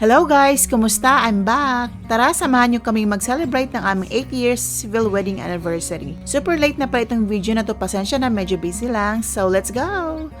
Hello guys! Kumusta? I'm back! Tara, samahan nyo kaming mag-celebrate ng aming 8 years civil wedding anniversary. Super late na pala itong video na to, pasensya na medyo busy lang, so let's go!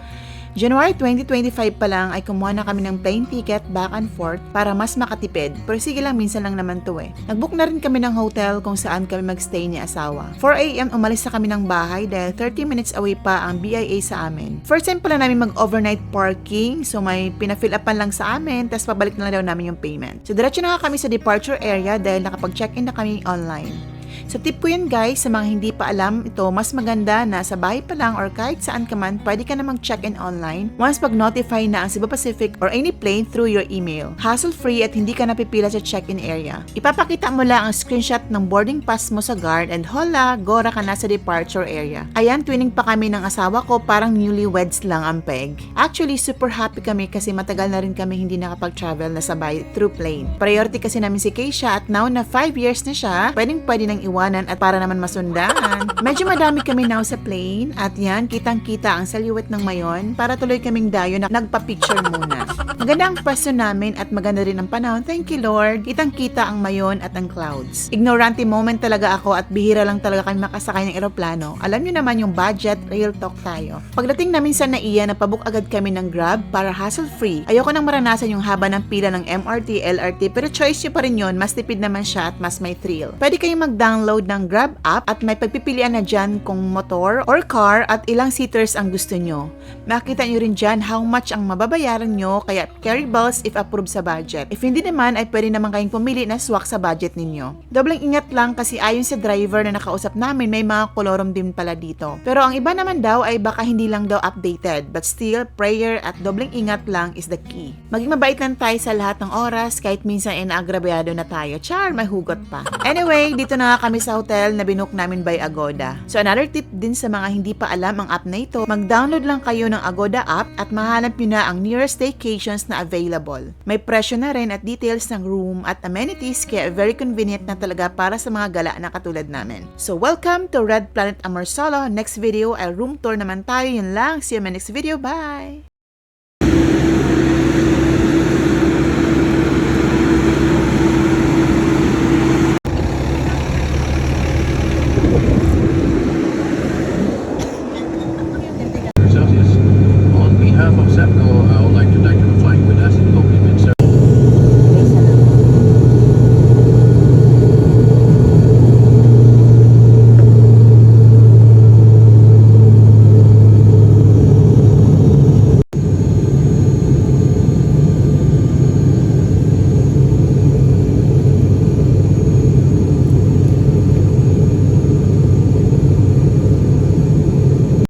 January 2025 pa lang ay kumuha na kami ng plane ticket back and forth para mas makatipid. Pero sige lang, minsan lang naman to eh. Nagbook na rin kami ng hotel kung saan kami magstay ni asawa. 4am umalis na kami ng bahay dahil 30 minutes away pa ang BIA sa amin. First time pala namin mag-overnight parking, so may pina-fill upan lang sa amin, tapos pabalik na lang daw namin yung payment. So diretso na kami sa departure area dahil nakapag-check-in na kami online. So tip ko yan guys, sa mga hindi pa alam ito, mas maganda na sa bahay pa lang or kahit saan ka man, pwede ka na mag-check-in online once pag-notify na ang Cebu Pacific or any plane through your email. Hassle-free at hindi ka napipila sa check-in area. Ipapakita mo lang ang screenshot ng boarding pass mo sa guard and hola, gora ka na sa departure area. Ayan, twinning pa kami ng asawa ko, parang newlyweds lang ang peg. Actually, super happy kami kasi matagal na rin kami hindi nakapag-travel na sabay through plane. Priority kasi namin si Keisha at now na 5 years na siya, pwedeng pwede nang iwanan at para naman masundan. Medyo madami kami now sa plane at yan, kitang-kita ang silhouette ng mayon para tuloy kaming dayo na nagpa-picture muna. Maganda ang pwesto namin at maganda rin ang panahon. Thank you Lord. Kitang-kita ang mayon at ang clouds. Ignorante moment talaga ako at bihira lang talaga kami makasakay ng eroplano. Alam nyo naman yung budget, real talk tayo. Pagdating namin sa NAIA, napabook agad kami ng Grab para hassle-free. Ayoko nang maranasan yung haba ng pila ng MRT, LRT, pero choice nyo pa rin yun. Mas tipid naman siya at mas may thrill. Pwede kayong mag-download ng Grab app at may pagpipilian na dyan kung motor or car at ilang seaters ang gusto nyo. Makita nyo rin dyan how much ang mababayaran nyo kaya carry balls if approved sa budget. If hindi naman ay pwede naman kayong pumili na swak sa budget ninyo. Dobleng ingat lang kasi ayon sa driver na nakausap namin may mga kolorom din pala dito. Pero ang iba naman daw ay baka hindi lang daw updated but still prayer at dobleng ingat lang is the key. Maging mabait lang tayo sa lahat ng oras kahit minsan ay naagrabyado na tayo. Char, may hugot pa. Anyway, dito na nga kami sa hotel na binook namin by Agoda. So another tip din sa mga hindi pa alam ang app na ito, mag-download lang kayo ng Agoda app at mahanap nyo na ang nearest staycations na available. May presyo na rin at details ng room at amenities kaya very convenient na talaga para sa mga gala na katulad namin. So welcome to Red Planet Amorsolo. Next video ay room tour naman tayo. Yun lang. See you in my next video. Bye!